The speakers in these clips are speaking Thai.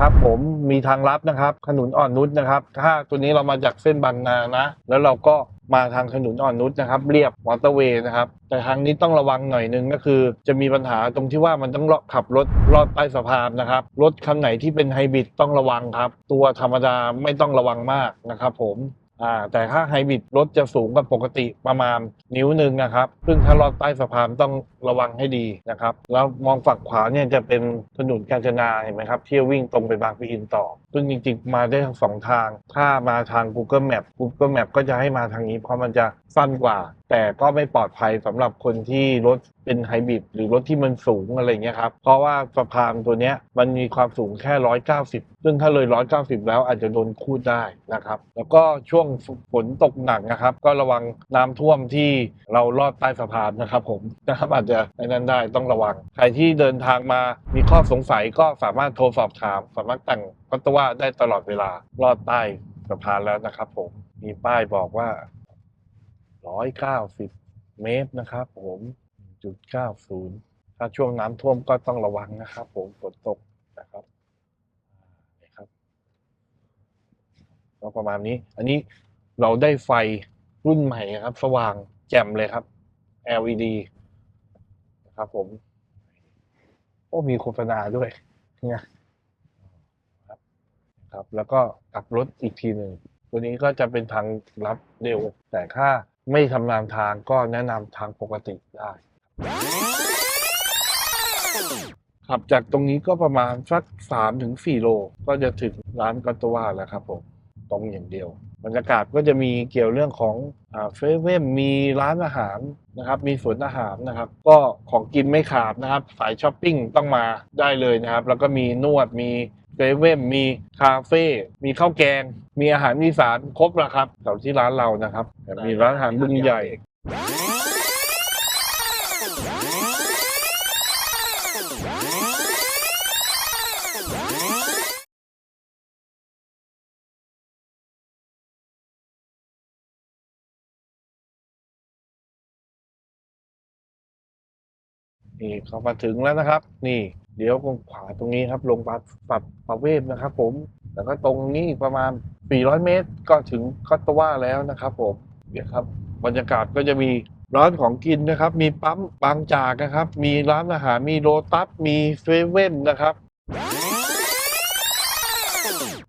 ครับผมมีทางลับนะครับขนุนอ่อนนุชนะครับ ถ้าตัวนี้เรามาจากเส้นบางนานะ แล้วเราก็มาทางขนุนอ่อนนุชนะครับ เรียบมอเตอร์เวย์นะครับ แต่ทางนี้ต้องระวังหน่อยนึงก็คือ จะมีปัญหาตรงที่ว่ามันต้องขับรถลอดใต้สะพานนะครับ รถคันไหนที่เป็นไฮบริดต้องระวังครับ ตัวธรรมดาไม่ต้องระวังมากนะครับผม อ่าแต่ถ้าไฮบริดรถจะสูงกว่าปกติประมาณนิ้วหนึ่งนะครับซึ่งถ้าลอดใต้สะพานต้องระวังให้ดีนะครับ แล้วมองฝั่งขวาเนี่ยจะเป็นถนนกาญจนาเห็นไหมครับที่วิ่งตรงไปบางปะอินต่อ ซึ่งจริงๆ มาได้ทั้งสองทาง ถ้ามาทาง Google Map Google Map ก็จะให้มาทางนี้เพราะมันจะสั้นกว่า แต่ก็ไม่ปลอดภัยสำหรับคนที่รถเป็นไฮบริดหรือรถที่มันสูงอะไรเงี้ยครับ เพราะว่าสะพานตัวเนี้ยมันมีความสูงแค่ 190 ซึ่งถ้าเลย 190 แล้วอาจจะโดนคูดได้นะครับ แล้วก็ช่วงฝนตกหนักนะครับ ก็ระวังน้ำท่วมที่เราลอดใต้สะพานนะครับ ผมนะครับอาจจะในนั้นได้ต้องระวัง ใครที่เดินทางมามีข้อสงสัยก็สามารถโทรสอบถาม สามารถแต่งพัตว่าได้ตลอดเวลาลอดใต้สะพานแล้วนะครับ ผมมีป้ายบอกว่า190เมตรนะครับ ผมจุด90ถ้าช่วงน้ำท่วมก็ต้องระวังนะครับ ผมฝนตกนะครับอ่านี่ครับ ก็ประมาณนี้ อันนี้เราได้ไฟรุ่นใหม่ครับ สว่างแจ่มเลยครับ LED นะครับผมโอ้มีโฆษณาด้วยเนี่ยครับครับ แล้วก็กลับรถอีกทีหนึ่งตัวนี้ก็จะเป็นทางลัดเร็ว แต่ถ้าไม่ชำนาญทางก็แนะนำทางปกติได้ขับจากตรงนี้ก็ประมาณสักสามถึงสี่โล ก็จะถึงร้านกัตว่าแล้วครับผม ตรงอย่างเดียว บรรยากาศก็จะมีเกี่ยวเรื่องของเฟเว่นมีร้านอาหารนะครับ มีสวนอาหารนะครับ ก็ของกินไม่ขาดนะครับ สายช้อปปิ้งต้องมาได้เลยนะครับ แล้วก็มีนวดมีเซเว่นมีคาเฟ่ มีข้าวแกง มีอาหารอีสานครบแล้วครับแถวที่ร้านเรานะครับ มีร้านอาหารบึงใหญ่ นี่เขามาถึงแล้วนะครับ นี่เดี๋ยวตรงขวาตรงนี้ครับ ลงปัดปัดประเวศนะครับ ผมแล้วก็ตรงนี้อีกประมาณ 400 เมตรก็ถึงคอตตว่าแล้วนะครับ ผมเดี๋ยวครับบรรยากาศก็จะมีร้านของกินนะครับ มีปั๊มบางจากนะครับ มีร้านอาหารมีโลตัสมีเซเว่นนะครับ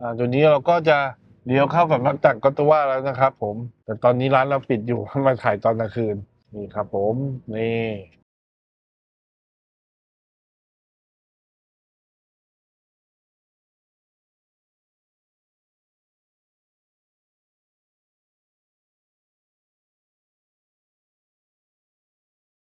อ่าตัวนี้เราก็จะเลี้ยวเข้ากับนักจักรคอตตว่าแล้วนะครับ ผม แต่ตอนนี้ร้านเราปิดอยู่มาถ่ายตอนกลางคืนนี่ครับ ผมนี่